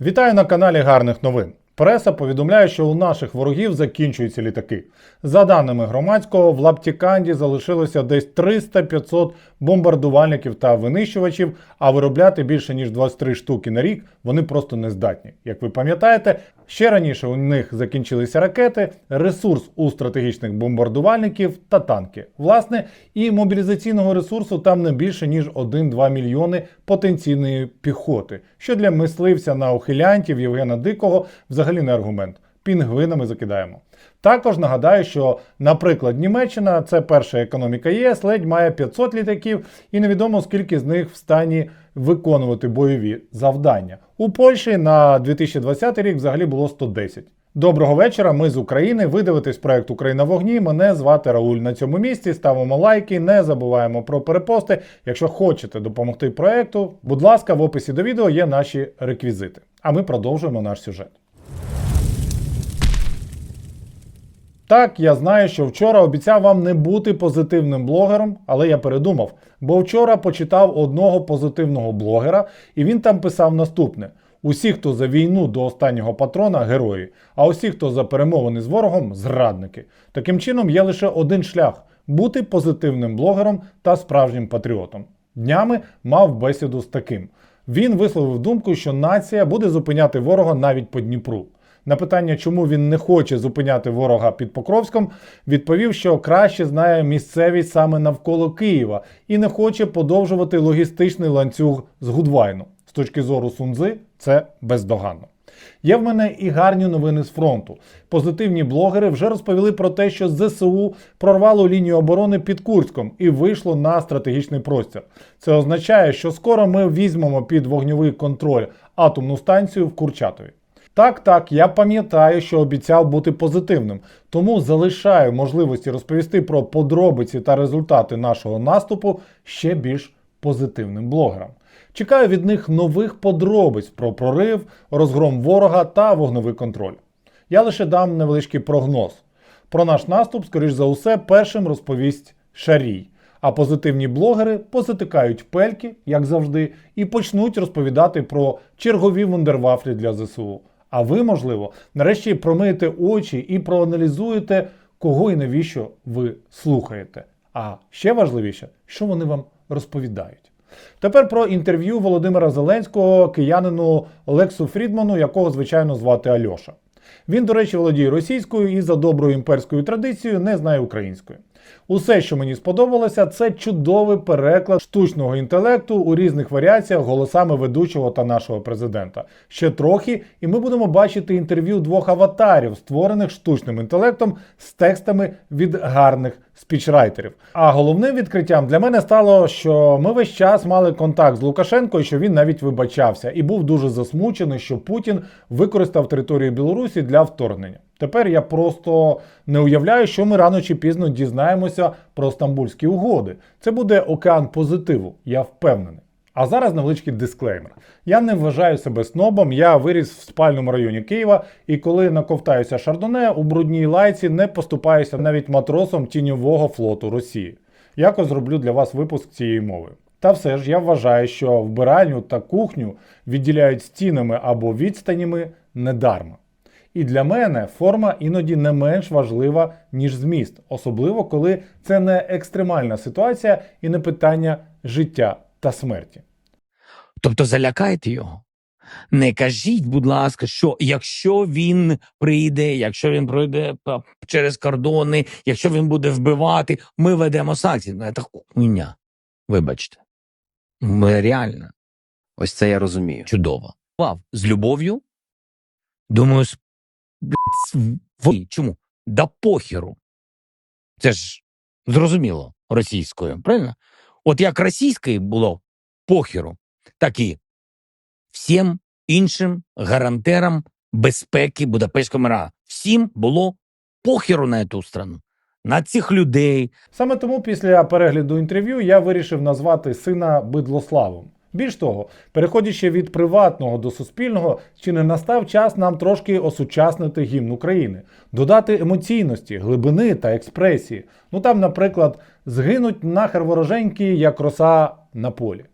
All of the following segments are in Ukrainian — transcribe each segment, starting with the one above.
Вітаю на каналі гарних новин. Преса повідомляє, що у наших ворогів закінчуються літаки. За даними громадського, в Лаптіканді залишилося десь 300-500 бомбардувальників та винищувачів, а виробляти більше ніж 23 штуки на рік вони просто не здатні. Як ви пам'ятаєте, ще раніше у них закінчилися ракети, ресурс у стратегічних бомбардувальників та танки. Власне, і мобілізаційного ресурсу там не більше ніж 1-2 мільйони потенційної піхоти, що для мисливця на ухилянтів Євгена Дикого взагалі не аргумент. Пінгвинами закидаємо. Також нагадаю, що, наприклад, Німеччина це перша економіка ЄС, ледь має 500 літаків, і невідомо скільки з них в стані виконувати бойові завдання. У Польщі на 2020 рік взагалі було 110. Доброго вечора. Ми з України. Ви дивитесь проект Україна в вогні. Мене звати Рауль на цьому місці. Ставимо лайки, не забуваємо про перепости. Якщо хочете допомогти проекту, будь ласка, в описі до відео є наші реквізити. А ми продовжуємо наш сюжет. Так, я знаю, що вчора обіцяв вам не бути позитивним блогером, але я передумав. Бо вчора почитав одного позитивного блогера, і він там писав наступне: усі, хто за війну до останнього патрона, герої, а усі, хто за перемовини з ворогом, зрадники. Таким чином, є лише один шлях бути позитивним блогером та справжнім патріотом. Днями мав бесіду з таким. Він висловив думку, що нація буде зупиняти ворога навіть по Дніпру. На питання, чому він не хоче зупиняти ворога під Покровськом, відповів, що краще знає місцевість саме навколо Києва і не хоче подовжувати логістичний ланцюг з Гудвайну. З точки зору Сунзи, це бездоганно. Є в мене і гарні новини з фронту. Позитивні блогери вже розповіли про те, що ЗСУ прорвало лінію оборони під Курськом і вийшло на стратегічний простір. Це означає, що скоро ми візьмемо під вогньовий контроль атомну станцію в Курчатові. Так, так, я пам'ятаю, що обіцяв бути позитивним, тому залишаю можливості розповісти про подробиці та результати нашого наступу ще більш позитивним блогерам. Чекаю від них нових подробиць про прорив, розгром ворога та вогневий контроль. Я лише дам невеличкий прогноз. Про наш наступ, скоріш за усе, першим розповість Шарій. А позитивні блогери позатикають пельки, як завжди, і почнуть розповідати про чергові вундервафлі для ЗСУ. А ви, можливо, нарешті промиєте очі і проаналізуєте, кого і навіщо ви слухаєте. А ще важливіше, що вони вам розповідають. Тепер про інтерв'ю Володимира Зеленського киянину Олексу Фрідману, якого звичайно звати Альоша. Він, до речі, володіє російською і за доброю імперською традицією не знає української. Усе, що мені сподобалося, це чудовий переклад штучного інтелекту у різних варіаціях голосами ведучого та нашого президента. Ще трохи, і ми будемо бачити інтерв'ю двох аватарів, створених штучним інтелектом з текстами від гарних спічрайтерів. А головним відкриттям для мене стало, що ми весь час мали контакт з Лукашенко, і що він навіть вибачався і був дуже засмучений, що Путін використав територію Білорусі для вторгнення. Тепер я просто не уявляю, що ми рано чи пізно дізнаємося про стамбульські угоди. Це буде океан позитиву, я впевнений. А зараз невеличкий дисклеймер. Я не вважаю себе снобом, я виріс в спальному районі Києва, і коли наковтаюся шардоне, у брудній лайці не поступаюся навіть матросом тіньового флоту Росії. Якось зроблю для вас випуск цієї мови. Та все ж я вважаю, що вбиральню та кухню відділяють стінами або відстанями недарма. І для мене форма іноді не менш важлива, ніж зміст, особливо коли це не екстремальна ситуація і не питання життя та смерті. Тобто залякайте його. Не кажіть, будь ласка, що якщо він прийде, якщо він пройде через кордони, якщо він буде вбивати, ми ведемо санкції. Ну, Це хуйня. Вибачте. Ми реально Ось це я розумію. чудово. Вав з любов'ю. Думаю, з, з ви. Чому? Да похеру. Це ж зрозуміло російською, правильно? От як російською було похеру, так і всім іншим гарантерам безпеки Будапештського мира. Всім було похеру на цю страну, на цих людей, Саме тому після перегляду інтерв'ю я вирішив назвати сина Бидлославом. Більш того, переходячи від приватного до суспільного, чи не настав час нам трошки осучаснити гімн України, додати емоційності, глибини та експресії. Ну там, наприклад, згинуть нахер вороженькі, як роса на полі.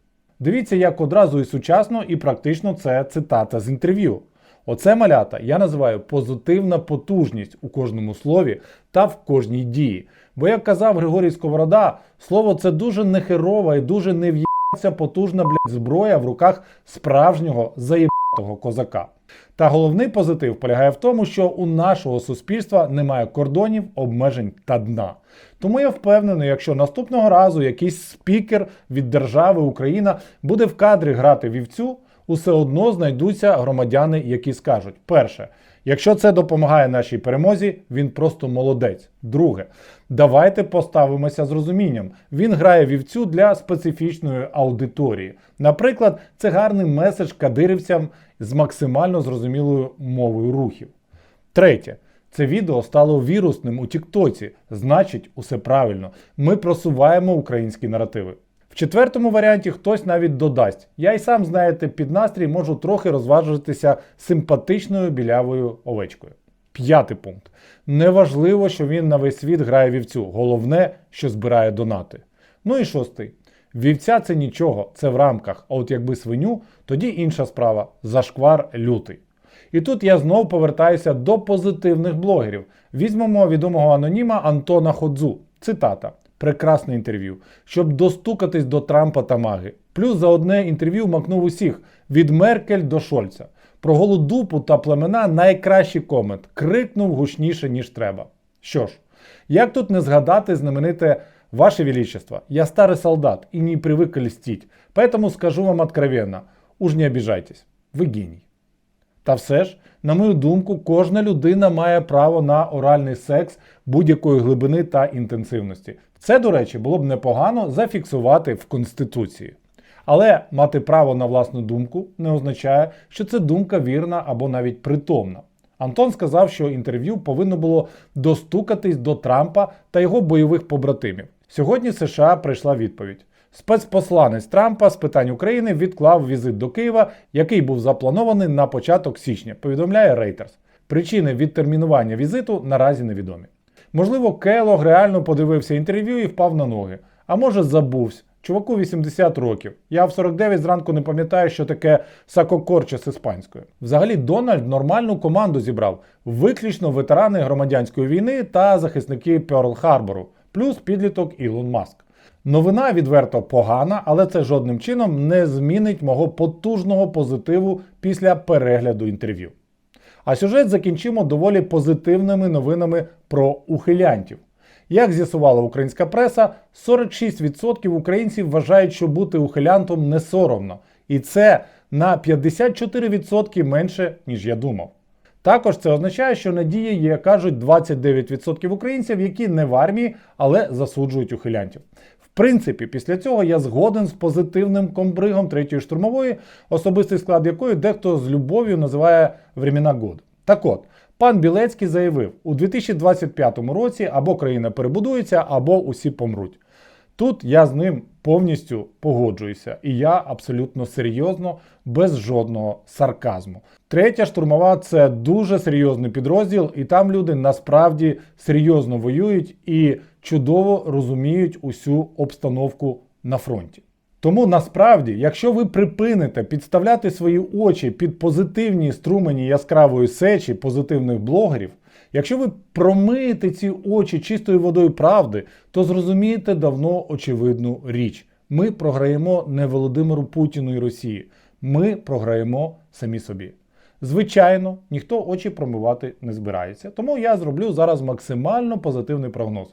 Дивіться, як одразу і сучасно, і практично це цитата з інтерв'ю. Оце малята я називаю позитивна потужність у кожному слові та в кожній дії. Бо, як казав Григорій Сковорода, слово це дуже нехерова і дуже нев'ється потужна блядь, зброя в руках справжнього заєбатого козака. Та головний позитив полягає в тому, що у нашого суспільства немає кордонів, обмежень та дна. Тому я впевнений, якщо наступного разу якийсь спікер від держави Україна буде в кадрі грати вівцю, усе одно знайдуться громадяни, які скажуть: перше, якщо це допомагає нашій перемозі, він просто молодець. Друге, давайте поставимося з розумінням. Він грає вівцю для специфічної аудиторії. Наприклад, це гарний меседж кадирівцям з максимально зрозумілою мовою рухів. Третє. Це відео стало вірусним у Тіктоці. Значить, усе правильно. Ми просуваємо українські наративи. В четвертому варіанті хтось навіть додасть. Я й сам, знаєте, під настрій можу трохи розважитися симпатичною білявою овечкою. П'ятий пункт. Неважливо, що він на весь світ грає вівцю. Головне, що збирає донати. Ну і шостий. Вівця це нічого, це в рамках. А от якби свиню, тоді інша справа зашквар лютий. І тут я знов повертаюся до позитивних блогерів. Візьмемо відомого аноніма Антона Ходзу. Цитата Прекрасне інтерв'ю. Щоб достукатись до Трампа та Маги. Плюс за одне інтерв'ю макнув усіх від Меркель до Шольца. Про голу дупу та племена найкращий комент. Крикнув гучніше, ніж треба. Що ж, як тут не згадати знамените Ваше Величество, я старый солдат и не привык льстить, поэтому скажу вам откровенно, уж не обижайтесь, ви геній. Та все ж, на мою думку, кожна людина має право на оральний секс будь-якої глибини та інтенсивності. Це, до речі, було б непогано зафіксувати в Конституції. Але мати право на власну думку не означає, що це думка вірна або навіть притомна. Антон сказав, що інтерв'ю повинно було достукатись до Трампа та його бойових побратимів. Сьогодні США прийшла відповідь. Спецпосланець Трампа з питань України відклав візит до Києва, який був запланований на початок січня, повідомляє Reuters. Причини відтермінування візиту наразі невідомі. Можливо, Келог реально подивився інтерв'ю і впав на ноги, а може забувся. Чуваку 80 років. Я в 49 зранку не пам'ятаю, що таке сакокорче з іспанською. Взагалі, Дональд нормальну команду зібрав, виключно ветерани громадянської війни та захисники Перл-Харбору, плюс підліток Ілон Маск. Новина відверто погана, але це жодним чином не змінить мого потужного позитиву після перегляду інтерв'ю. А сюжет закінчимо доволі позитивними новинами про ухилянтів. Як з'ясувала українська преса, 46% українців вважають, що бути ухилянтом не соромно. І це на 54% менше, ніж я думав. Також це означає, що надія є, кажуть 29% українців, які не в армії, але засуджують ухилянтів. Принципі, після цього я згоден з позитивним комбригом третьої штурмової, особистий склад якої дехто з любов'ю називає времена год. Так от, пан Білецький заявив, у 2025 році або країна перебудується, або усі помруть. Тут я з ним повністю погоджуюся, і я абсолютно серйозно, без жодного сарказму. Третя штурмова це дуже серйозний підрозділ, і там люди насправді серйозно воюють і чудово розуміють усю обстановку на фронті. Тому насправді, якщо ви припините підставляти свої очі під позитивні струмені яскравої сечі позитивних блогерів, якщо ви промиєте ці очі чистою водою правди, то зрозумієте давно очевидну річ: ми програємо не Володимиру Путіну і Росії, ми програємо самі собі. Звичайно, ніхто очі промивати не збирається. Тому я зроблю зараз максимально позитивний прогноз.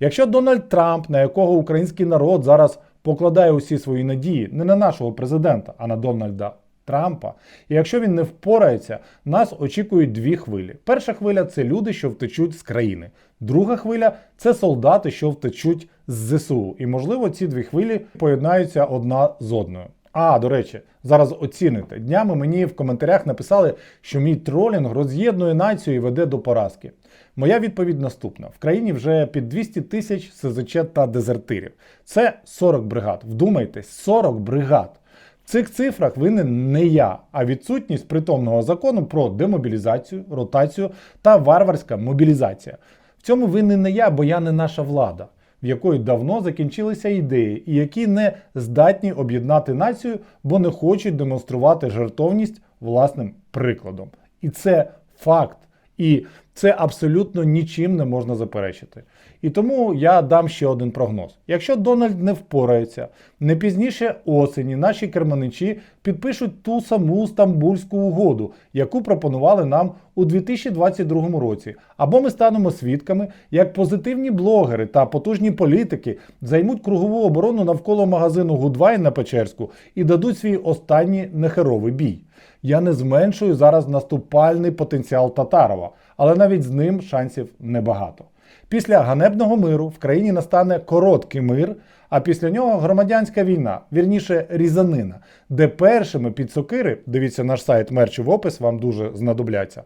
Якщо Дональд Трамп, на якого український народ зараз покладає усі свої надії, не на нашого президента, а на Дональда Трампа, і якщо він не впорається, нас очікують дві хвилі. Перша хвиля це люди, що втечуть з країни. Друга хвиля це солдати, що втечуть з ЗСУ. І можливо ці дві хвилі поєднаються одна з одною. А, до речі, зараз оціните. Днями мені в коментарях написали, що мій тролінг роз'єднує націю і веде до поразки. Моя відповідь наступна: в країні вже під 200 тисяч СЗЧ та дезертирів. Це 40 бригад. Вдумайтесь, 40 бригад. Цих цифрах винен не я, а відсутність притомного закону про демобілізацію, ротацію та варварська мобілізація. В цьому винен не я, бо я не наша влада. в якої давно закінчилися ідеї, і які не здатні об'єднати націю, бо не хочуть демонструвати жертовність власним прикладом. І це факт. І це абсолютно нічим не можна заперечити. І тому я дам ще один прогноз. Якщо Дональд не впорається, не пізніше осені наші керманичі підпишуть ту саму Стамбульську угоду, яку пропонували нам у 2022 році. Або ми станемо свідками, як позитивні блогери та потужні політики займуть кругову оборону навколо магазину Гудвайн на Печерську і дадуть свій останній нехеровий бій. Я не зменшую зараз наступальний потенціал Татарова, але навіть з ним шансів небагато. Після ганебного миру в країні настане короткий мир, а після нього громадянська війна, вірніше різанина, де першими під сокири, дивіться наш сайт мерчі в опис, вам дуже знадобляться,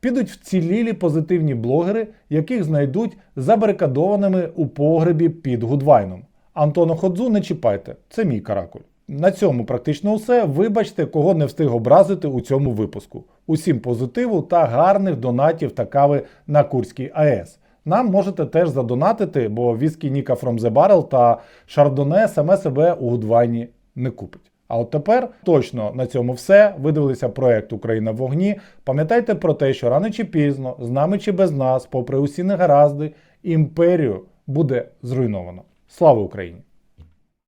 підуть вцілілі позитивні блогери, яких знайдуть забарикадованими у погребі під Гудвайном. Антона Ходзу не чіпайте, це мій каракуль. На цьому практично все. Вибачте, кого не встиг образити у цьому випуску. Усім позитиву та гарних донатів та кави на Курській АЕС. Нам можете теж задонатити, бо віскі Ніка From The Barrel та Шардоне саме себе у Гудвайні не купить. А от тепер точно на цьому все. Ви дивилися проект Україна в вогні. Пам'ятайте про те, що рано чи пізно, з нами чи без нас, попри усі негаразди, імперію буде зруйновано. Слава Україні!